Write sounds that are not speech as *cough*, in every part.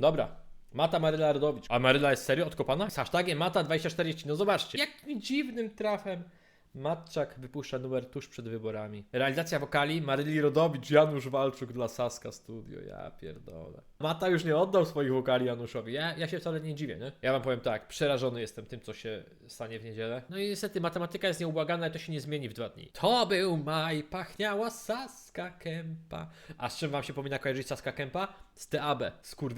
Dobra. Mata Maryla Rodowicz. A Maryla jest serio odkopana? Z hashtagiem Mata2040. No zobaczcie. Jakim dziwnym trafem. Matczak wypuszcza numer tuż przed wyborami. Realizacja wokali Maryli Rodowicz, Janusz Walczuk dla Saska Studio. Ja pierdolę. Mata już nie oddał swoich wokali Januszowi. Ja, ja się wcale nie dziwię, nie? Ja wam powiem tak, przerażony jestem tym, co się stanie w niedzielę. No i niestety matematyka jest nieubłagana i to się nie zmieni w dwa dni. To był maj, pachniała Saska Kępa. A z czym wam się powinna kojarzyć Saska Kępa? Z TAB,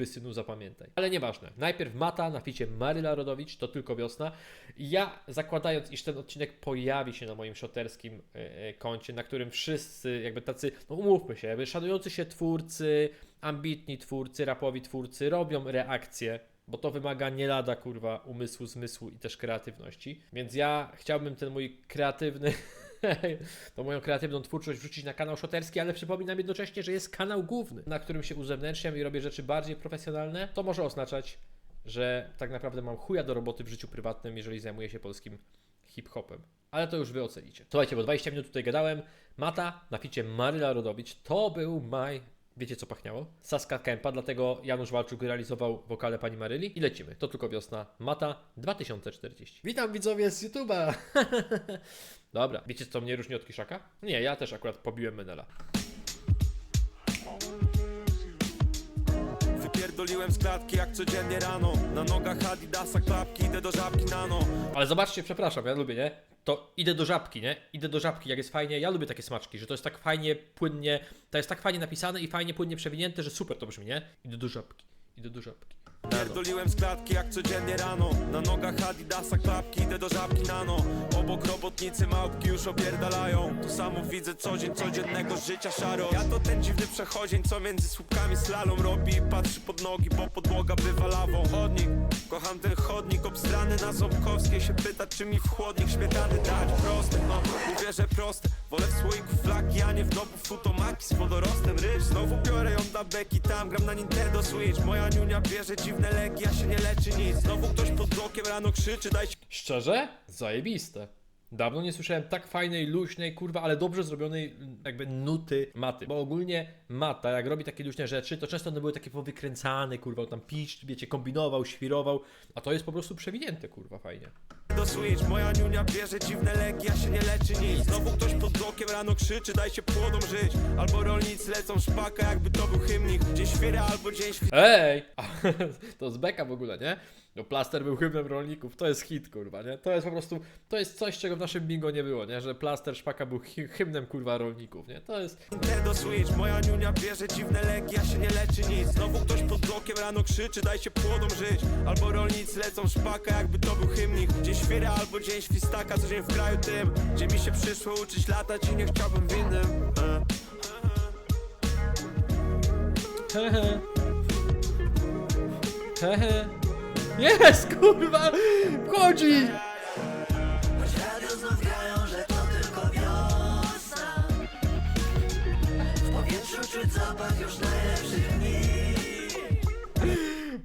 synu zapamiętaj. Ale nieważne. Najpierw Mata na ficie Maryla Rodowicz, to tylko wiosna. Ja zakładając, iż ten odcinek pojawi się na moim szoterskim e, e, koncie, na którym wszyscy jakby tacy, no umówmy się, jakby szanujący się twórcy, ambitni twórcy, rapowi twórcy robią reakcje bo to wymaga nie lada kurwa umysłu, zmysłu i też kreatywności. Więc ja chciałbym ten mój kreatywny, *laughs* *laughs* tą moją kreatywną twórczość wrzucić na kanał szoterski, ale przypominam jednocześnie, że jest kanał główny, na którym się uzewnętrzniam i robię rzeczy bardziej profesjonalne. To może oznaczać, że tak naprawdę mam chuja do roboty w życiu prywatnym, jeżeli zajmuję się polskim hip-hopem. Ale to już wy ocenicie. Słuchajcie, bo 20 minut tutaj gadałem. Mata na ficie Maryla Rodowicz. To był maj. Wiecie co pachniało? Saska Kępa, dlatego Janusz Walczuk realizował wokale pani Maryli. I lecimy. To tylko wiosna. Mata 2040. Witam widzowie z YouTube'a. *laughs* Dobra. Wiecie co mnie różni od Kiszaka? Nie, ja też akurat pobiłem Menela. Wypierdoliłem z klatki jak codziennie rano Na nogach Adidasa klapki, idę do żabki nano Ale zobaczcie, przepraszam, ja lubię, nie? To idę do żabki, nie? Idę do żabki, jak jest fajnie. Ja lubię takie smaczki, że to jest tak fajnie, płynnie. To jest tak fajnie napisane i fajnie, płynnie przewinięte, że super to brzmi, nie? Idę do żabki. Idę do żabki. Pierdoliłem z klatki jak codziennie rano. Na nogach Adidasa klapki, idę do żabki nano Obok robotnicy małpki już opierdalają. To samo widzę co dzień codziennego życia szaro. Ja to ten dziwny przechodzień, co między słupkami slalom robi. Patrzy pod nogi, bo podłoga bywa lawą. Chodnik, kocham ten chodnik. Obstrany na Ząbkowskiej się pyta czy mi w chłodnik śmietany dać. Proste, no mówię, że proste. Wolę w słoiku flaki, a nie w nobu. Futomaki Z wodorostem ryż, znowu biorę ją na beki Tam gram na Nintendo Switch. Moja niunia bierze dziwne leki, a się nie leczy nic Znowu ktoś pod blokiem rano krzyczy, daj Szczerze? Zajebiste. Dawno nie słyszałem tak fajnej, luźnej, kurwa, ale dobrze zrobionej jakby nuty maty. Bo ogólnie mata, jak robi takie luźne rzeczy, to często one były takie powykręcane, kurwa, tam pić, wiecie, kombinował, świrował, a to jest po prostu przewinięte, kurwa, fajnie. do Switch Moja niunia bierze dziwne leki, a się nie leczy nic Znowu ktoś pod blokiem rano krzyczy, daj się płodom żyć Albo rolnicy lecą szpaka, jakby to był hymnik Dzień świra albo dzień Ej! *laughs* To z beka w ogóle, nie? No plaster był hymnem rolników, to jest hit, kurwa, nie? To jest po prostu, to jest coś, czego naszym bingo nie było, nie? Że plaster szpaka był hy- hymnem, kurwa, rolników, nie? To jest... do Switch Moja niunia bierze dziwne leki, a się nie leczy nic Znowu ktoś pod blokiem rano krzyczy, daj się płodom żyć Albo rolnicy lecą szpaka, jakby to był hymnik Dzień świra albo dzień świstaka, co dzień w kraju tym Gdzie mi się przyszło uczyć latać i nie chciałbym w innym e. Hehe. Hehe. Jest, kurwa! Wchodzi! Zapach już najlepszych dni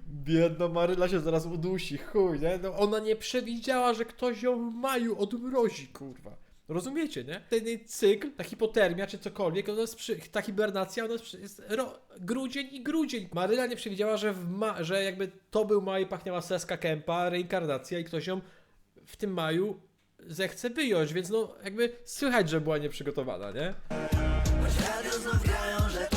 Biedna Maryla się zaraz udusi, chuj, nie? No ona nie przewidziała, że ktoś ją w maju odmrozi, kurwa. Rozumiecie, nie? Ten cykl, ta hipotermia czy cokolwiek, ona przy, ta hibernacja, ona jest, jest ro, grudzień i grudzień. Maryla nie przewidziała, że, ma, że jakby to był maj, pachniała seska kępa, reinkarnacja i ktoś ją w tym maju zechce wyjąć, więc no jakby słychać, że była nieprzygotowana, nie? Choć radio znów grają, że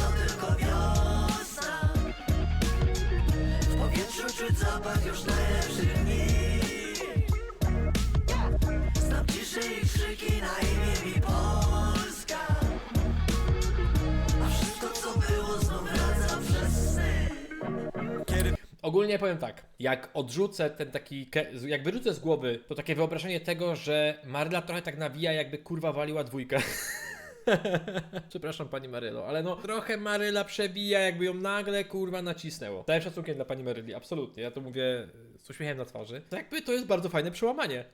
czuć zapach już najlepszych dni. Znam ciszę i krzyki na imię mi Polska. A wszystko co było znów wraca przez sny. Ogólnie powiem tak, jak odrzucę ten taki, jak wyrzucę z głowy to takie wyobrażenie tego, że Maryla trochę tak nawija, jakby kurwa waliła dwójkę. *laughs* *laughs* Przepraszam pani Marylo, ale no trochę Maryla przebija, jakby ją nagle kurwa nacisnęło. Całym szacunkiem dla pani Maryli, absolutnie, ja to mówię z uśmiechem na twarzy. To jakby to jest bardzo fajne przełamanie. *laughs*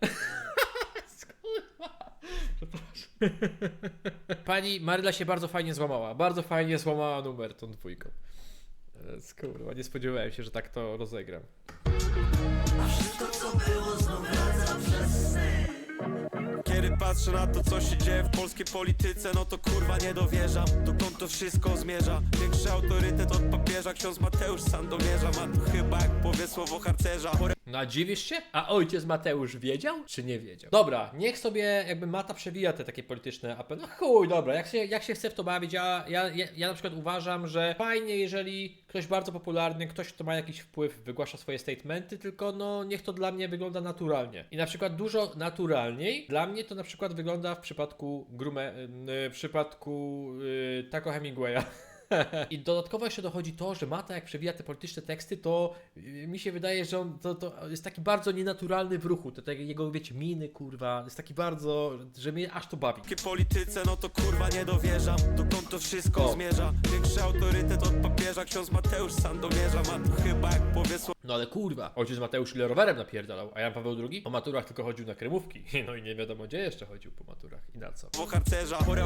*laughs* Pani Maryla się bardzo fajnie złamała, bardzo fajnie złamała numer tą dwójką. E, Kurwa, nie spodziewałem się, że tak to rozegram. A wszystko co było znów wraca Kiedy patrzę na to, co się dzieje w polskiej polityce, no to kurwa nie dowierzam, dokąd to wszystko zmierza. Większy autorytet od papieża, ksiądz Mateusz Sandomierza, ma tu chyba jak powie słowo harcerza. No dziwisz się? A ojciec Mateusz wiedział, czy nie wiedział? Dobra, niech sobie jakby Mata przewija te takie polityczne apele. No chuj, dobra, jak się, jak się chce w to bawić, ja, ja, ja, ja na przykład uważam, że fajnie, jeżeli ktoś bardzo popularny, ktoś, kto ma jakiś wpływ, wygłasza swoje statementy, tylko no niech to dla mnie wygląda naturalnie. I na przykład dużo naturalniej dla mnie to na przykład wygląda w przypadku Grume, w przypadku yy, Taco Hemingwaya. *laughs* *laughs* I dodatkowo jeszcze dochodzi to, że Mata jak przewija te polityczne teksty, to yy, mi się wydaje, że on to, to jest taki bardzo nienaturalny w ruchu. Te, te jego, wiecie, miny, kurwa, jest taki bardzo, że mnie aż to bawi. polskiej polityce, no to kurwa nie dowierzam Dokąd to wszystko O. zmierza Większy autorytet od papieża, ksiądz Mateusz Sandomierza Ma tu chyba jak powie No ale kurwa, ojciec Mateusz ile rowerem napierdalał, a Jan Paweł II po maturach tylko chodził na kremówki. *laughs* No i nie wiadomo gdzie jeszcze chodził po maturach i na co.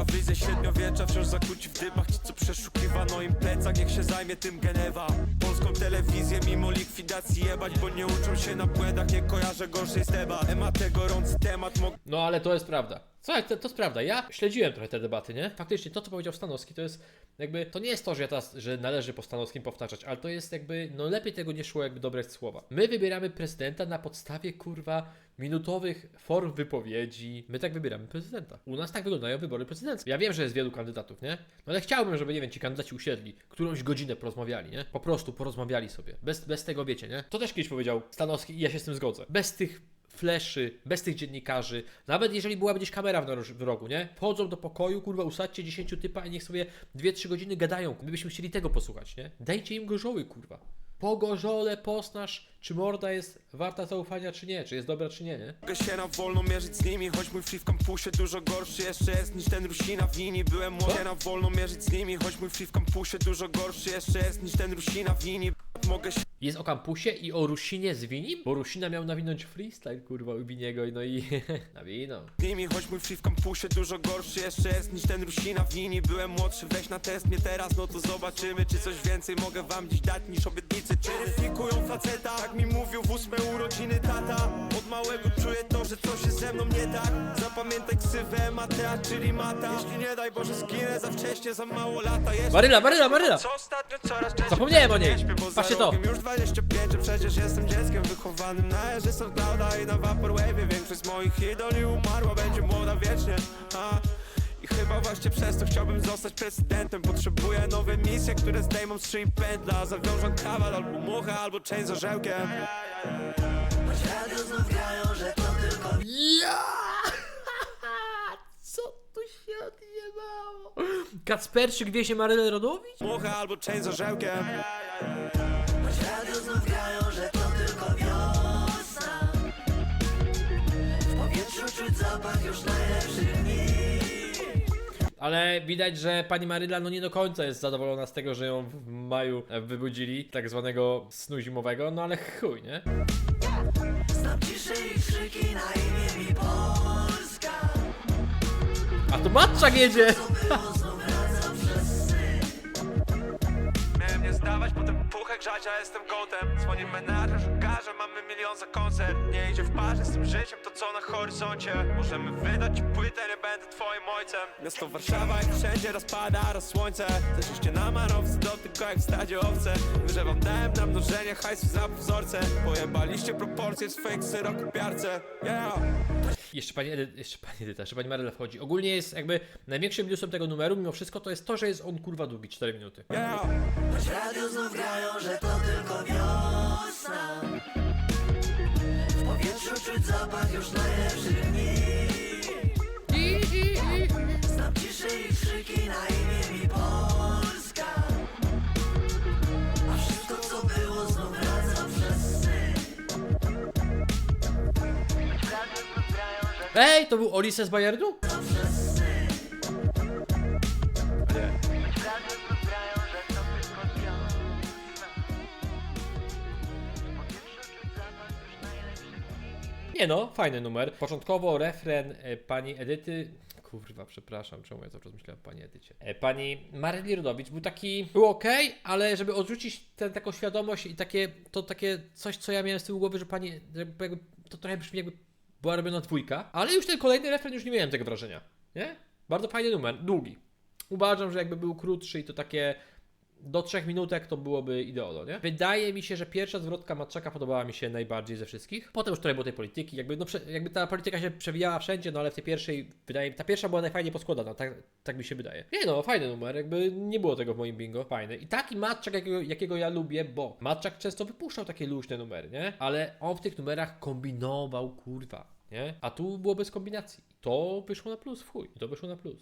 wyjdzie średniowiecza, wciąż zakuci w dymach Ci co przeszukiwano im plecach, niech się zajmie tym Genewa Polską telewizję mimo likwidacji jebać Bo nie uczą się na błędach, nie kojarzę gorszej z teba Ema te gorący temat, mogę No ale to jest prawda. Słuchaj, to, to jest prawda. Ja śledziłem trochę te debaty, nie? Faktycznie to, co powiedział Stanowski, to jest jakby, to nie jest to, że ja teraz, że należy po Stanowskim powtarzać, ale to jest jakby, no lepiej tego nie szło jakby dobrać słowa. My wybieramy prezydenta na podstawie, kurwa, minutowych form wypowiedzi. My tak wybieramy prezydenta. U nas tak wyglądają wybory prezydenckie. Ja wiem, że jest wielu kandydatów, nie? No ale chciałbym, żeby, nie wiem, ci kandydaci usiedli, którąś godzinę porozmawiali, nie? Po prostu porozmawiali sobie. Bez, bez tego, wiecie, nie? To też kiedyś powiedział Stanowski i ja się z tym zgodzę. Bez tych fleszy, bez tych dziennikarzy, nawet jeżeli byłaby gdzieś kamera w, w rogu, nie? Wchodzą do pokoju, kurwa, usadźcie 10 typa i niech sobie 2-3 godziny gadają. My byśmy chcieli tego posłuchać, nie? Dajcie im gorzoły, kurwa. Pogorzole, posnaż, czy morda jest warta zaufania, czy nie, czy jest dobra, czy nie, nie? się na wolno mierzyć z nimi Choć mój free w kampusie dużo gorszy jeszcze jest niż ten Rusina w linii Byłem młody na wolno mierzyć z nimi Choć mój free w kampusie dużo gorszy jeszcze jest niż ten Rusina w linii Mogę się Jest o kampusie i o Rusinie z Winim? Bo Rusina miał nawinąć freestyle, kurwa, u Winiego, no i *laughs* nawinął. nimi Choć mój free w kampusie dużo gorszy jeszcze jest niż ten Rusina w linii Byłem młodszy, weź na test mnie teraz No to zobaczymy czy coś więcej mogę wam dziś dać niż obietnicy Czy weryfikują faceta, tak mi mówił w ósme urodziny tata Od małego czuję to, że coś jest ze mną nie tak Zapamiętaj ksywę Matea, czyli Mata Jeśli nie daj Boże zginę za wcześnie, za mało lata jeszcze Maryla, Maryla, Maryla! co ostatnio coraz częściej Zapomniałem o niej. nie śpię, bo za Patrzcie to. rogiem Już 25, a przecież jestem dzieckiem wychowanym na erze Soundclouda i na Vaporwave Większość z moich idoli umarła, będzie młoda wiecznie a, I chyba właśnie przez to chciałbym zostać prezydentem Potrzebuję nowe misje, które zdejmą z szyi pętla Zawiążą kawal albo muchę, albo część z orzełkiem Choć radio znów grają, że to tylko Ja! *laughs* Co tu się odjebało? Kacperczyk wiezie Marylę Rodowicz? Muchę albo część z orzełkiem Ale widać, że pani Maryla no nie do końca jest zadowolona z tego, że ją w maju wybudzili, tak zwanego snu zimowego, no ale chuj, nie? Znam ciszę i krzyki na imię mi Polska. A to Matczak jedzie! Co było znów wraca przez sny Miałem nie zdawać, potem puchę grzać, a jestem gotem. Dzwoni menadżer, szukarze, mamy milion za koncert. Nie idzie w parze z tym życiem, to co na horyzoncie? Możemy wydać ci będę twoim ojcem. Miasto Warszawa, jak wszędzie raz pada, raz słońce Zeszliście na manowce, do tylko jak w stadzie owce. Że wam dałem na mnożenie hajsu za wzorce Pojebaliście proporcje w swojej kserokopiarce Yeah. Jeszcze pani, Edy, jeszcze pani Edyta, jeszcze pani Maryla wchodzi. Ogólnie jest jakby największym minusem tego numeru, mimo wszystko, to jest to, że jest on kurwa długi, 4 minuty. Yeah. Choć radio znów grają, że to tylko wiosna. W powietrzu czuć zapach już najlepszych dni Ej, to był Olise z Bayernu? Nie. No, fajny numer. Początkowo refren e, pani Edyty. Kurwa, przepraszam, czemu ja cały czas myślałem o pani Edycie. E, pani Maryli Rodowicz był taki. Był ok, ale żeby odrzucić tę taką świadomość i takie. To takie coś, co ja miałem z tyłu głowy, że pani. Jakby, to trochę brzmi jakby była robiona dwójka, ale już ten kolejny refren już nie miałem tego wrażenia, nie? Bardzo fajny numer, długi. Uważam, że jakby był krótszy i to takie do trzech minutek to byłoby ideolo, nie? Wydaje mi się, że pierwsza zwrotka Matczaka podobała mi się najbardziej ze wszystkich. Potem już trochę było tej polityki, jakby, no, jakby ta polityka się przewijała wszędzie, no ale w tej pierwszej, wydaje mi ta pierwsza była najfajniej poskładana, tak, tak mi się wydaje. Nie no, fajny numer, jakby nie było tego w moim bingo, fajny. I taki Matczak, jakiego, jakiego ja lubię, bo Matczak często wypuszczał takie luźne numery, nie? Ale on w tych numerach kombinował, kurwa. Nie? A tu było bez kombinacji. To wyszło na plus, w chuj. To wyszło na plus.